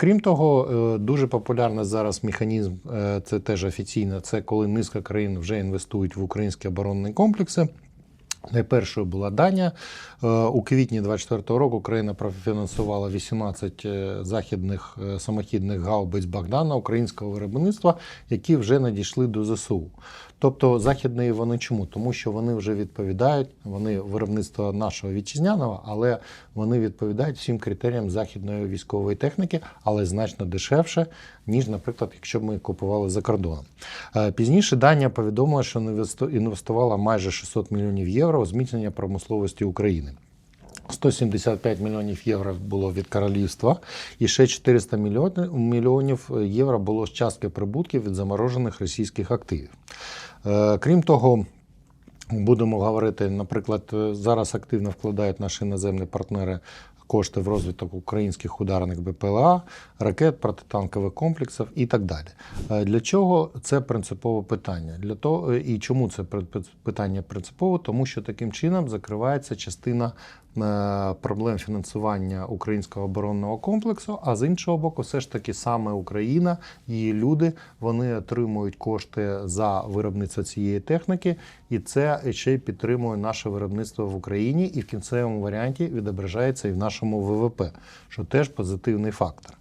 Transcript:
Крім того, е, дуже популярний зараз механізм, е, це теж офіційно, це коли низка країн вже інвестують в українські оборонні комплекси. Найпершою була Данія. Е, У квітні 24-го року Україна профінансувала 18 е, західних е, самохідних гаубиць Богдана українського виробництва, які вже надійшли до ЗСУ. Тобто західні вони чому? Тому що вони вже відповідають, вони виробництво нашого вітчизняного, але вони відповідають всім критеріям західної військової техніки, але значно дешевше, ніж, наприклад, якщо б ми купували за кордоном. Е, Пізніше Данія повідомила, що інвесту- інвестувала майже 600 мільйонів євро у зміцнення промисловості України. 175 мільйонів євро було від королівства, і ще 400 мільйонів, мільйонів євро було з частки прибутків від заморожених російських активів. Е, Крім того, будемо говорити, наприклад, е, зараз активно вкладають наші іноземні партнери кошти в розвиток українських ударних БПЛА, ракет, протитанкових комплексів і так далі. Е, Для чого це принципове питання? Для того е, і чому це питання принципове? Тому що таким чином закривається частина проблем фінансування українського оборонного комплексу. А з іншого боку, все ж таки саме Україна, її люди вони отримують кошти за виробництво цієї техніки, і це ще й підтримує наше виробництво в Україні, і в кінцевому варіанті відображається і в нашому ВВП, що теж позитивний фактор.